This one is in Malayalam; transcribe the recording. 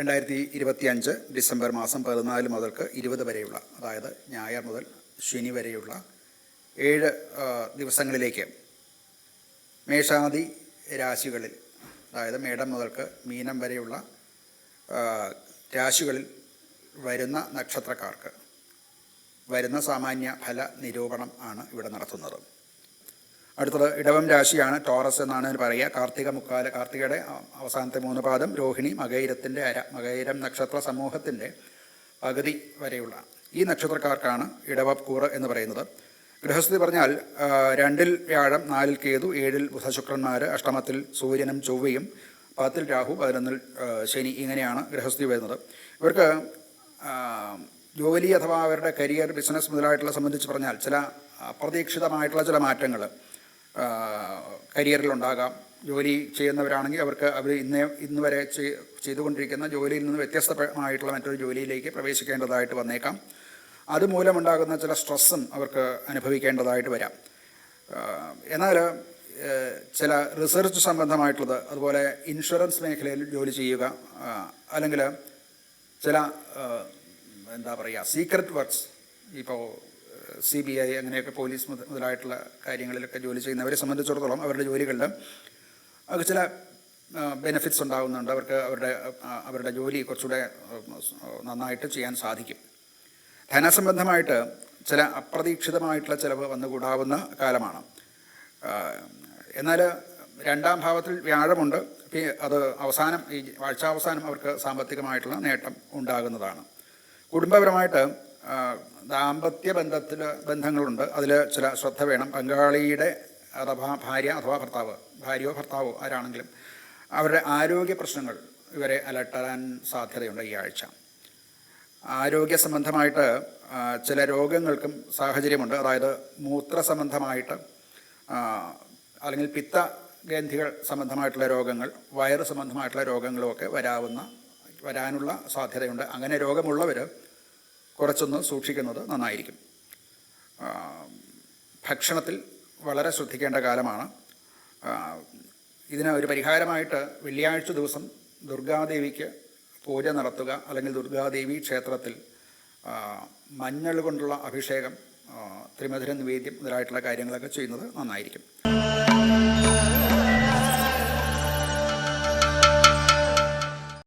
രണ്ടായിരത്തി ഇരുപത്തി അഞ്ച് ഡിസംബർ മാസം പതിനാല് മുതൽക്ക് ഇരുപത് വരെയുള്ള അതായത് ഞായർ മുതൽ ശനി വരെയുള്ള ഏഴ് ദിവസങ്ങളിലേക്ക് മേഷാദി രാശികളിൽ അതായത് മേടം മുതൽക്ക് മീനം വരെയുള്ള രാശികളിൽ വരുന്ന നക്ഷത്രക്കാർക്ക് വരുന്ന സാമാന്യ ഫല നിരൂപണം ആണ് ഇവിടെ നടത്തുന്നത്. അടുത്തത് ഇടവം രാശിയാണ് ടോറസ് എന്നാണ് പറയുക. കാർത്തിക മുക്കാല കാർത്തികയുടെ അവസാനത്തെ മൂന്ന് പാദം രോഹിണി മകൈരത്തിന്റെ അര മകൈരം നക്ഷത്ര സമൂഹത്തിന്റെ പകുതി വരെയുള്ള ഈ നക്ഷത്രക്കാർക്കാണ് ഇടവക്കൂറ് എന്ന് പറയുന്നത്. ഗൃഹസ്ഥിതി പറഞ്ഞാൽ രണ്ടിൽ വ്യാഴം നാലിൽ കേതു ഏഴിൽ ബുധശുക്രന്മാർ അഷ്ടമത്തിൽ സൂര്യനും ചൊവ്വയും പത്തിൽ രാഹു പതിനൊന്നിൽ ശനി ഇങ്ങനെയാണ് ഗൃഹസ്ഥിതി വരുന്നത്. ഇവർക്ക് ജോലി അഥവാ അവരുടെ കരിയർ ബിസിനസ് മുതലായിട്ടുള്ള സംബന്ധിച്ച് പറഞ്ഞാൽ ചില അപ്രതീക്ഷിതമായിട്ടുള്ള ചില മാറ്റങ്ങൾ കരിയറിലുണ്ടാകാം. ജോലി ചെയ്യുന്നവരാണെങ്കിൽ അവർക്ക് അവർ ഇന്ന് ഇന്ന് വരെ ചെയ്തുകൊണ്ടിരിക്കുന്ന ജോലിയിൽ നിന്ന് വ്യത്യസ്തമായിട്ടുള്ള മറ്റൊരു ജോലിയിലേക്ക് പ്രവേശിക്കേണ്ടതായിട്ട് വന്നേക്കാം. അതുമൂലമുണ്ടാകുന്ന ചില സ്ട്രെസ്സും അവർക്ക് അനുഭവിക്കേണ്ടതായിട്ട് വരാം. എന്നാൽ ചില റിസർച്ച് സംബന്ധമായിട്ടുള്ളത് അതുപോലെ ഇൻഷുറൻസ് മേഖലയിൽ ജോലി ചെയ്യുക അല്ലെങ്കിൽ ചില എന്താ പറയുക സീക്രട്ട് വർക്ക്സ് ഇപ്പോൾ സി ബി ഐ അങ്ങനെയൊക്കെ പോലീസ് മുതലായിട്ടുള്ള കാര്യങ്ങളിലൊക്കെ ജോലി ചെയ്യുന്നവരെ സംബന്ധിച്ചിടത്തോളം അവരുടെ ജോലികളിൽ അവർക്ക് ചില ബെനിഫിറ്റ്സ് ഉണ്ടാകുന്നുണ്ട് അവർക്ക് അവരുടെ അവരുടെ ജോലി കുറച്ചുകൂടെ നന്നായിട്ട് ചെയ്യാൻ സാധിക്കും. ധനസംബന്ധമായിട്ട് ചില അപ്രതീക്ഷിതമായിട്ടുള്ള ചിലവ് വന്നുകൂടാവുന്ന കാലമാണ്. എന്നാൽ രണ്ടാം ഭാവത്തിൽ വ്യാഴമുണ്ട്. അത് അവസാനം ഈ ആഴ്ചാവസാനം അവർക്ക് സാമ്പത്തികമായിട്ടുള്ള നേട്ടം ഉണ്ടാകുന്നതാണ്. കുടുംബപരമായിട്ട് ദാമ്പത്യ ബന്ധത്തിൽ ബന്ധങ്ങളുണ്ട്. അതിൽ ചില ശ്രദ്ധ വേണം. പങ്കാളിയുടെ അഥവാ ഭാര്യ അഥവാ ഭർത്താവ് ഭാര്യയോ ഭർത്താവോ ആരാണെങ്കിലും അവരുടെ ആരോഗ്യ പ്രശ്നങ്ങൾ ഇവരെ അലട്ടാൻ സാധ്യതയുണ്ട് ഈ ആഴ്ച. ആരോഗ്യ സംബന്ധമായിട്ട് ചില രോഗങ്ങൾക്കും സാഹചര്യമുണ്ട്. അതായത് മൂത്ര സംബന്ധമായിട്ട് അല്ലെങ്കിൽ പിത്ത ഗ്രന്ഥികൾ സംബന്ധമായിട്ടുള്ള രോഗങ്ങൾ വയറ് സംബന്ധമായിട്ടുള്ള രോഗങ്ങളുമൊക്കെ വരാവുന്ന വരാനുള്ള സാധ്യതയുണ്ട്. അങ്ങനെ രോഗമുള്ളവർ കുറച്ചൊന്ന് സൂക്ഷിക്കുന്നത് നന്നായിരിക്കും. ഭക്ഷണത്തിൽ വളരെ ശ്രദ്ധിക്കേണ്ട കാലമാണ്. ഇതിന് ഒരു പരിഹാരമായിട്ട് വെള്ളിയാഴ്ച ദിവസം ദുർഗാദേവിക്ക് പൂജ നടത്തുക അല്ലെങ്കിൽ ദുർഗാദേവി ക്ഷേത്രത്തിൽ മഞ്ഞൾ കൊണ്ടുള്ള അഭിഷേകം ത്രിമധുര നിവേദ്യം മുതലായിട്ടുള്ള കാര്യങ്ങളൊക്കെ ചെയ്യുന്നത് നന്നായിരിക്കും.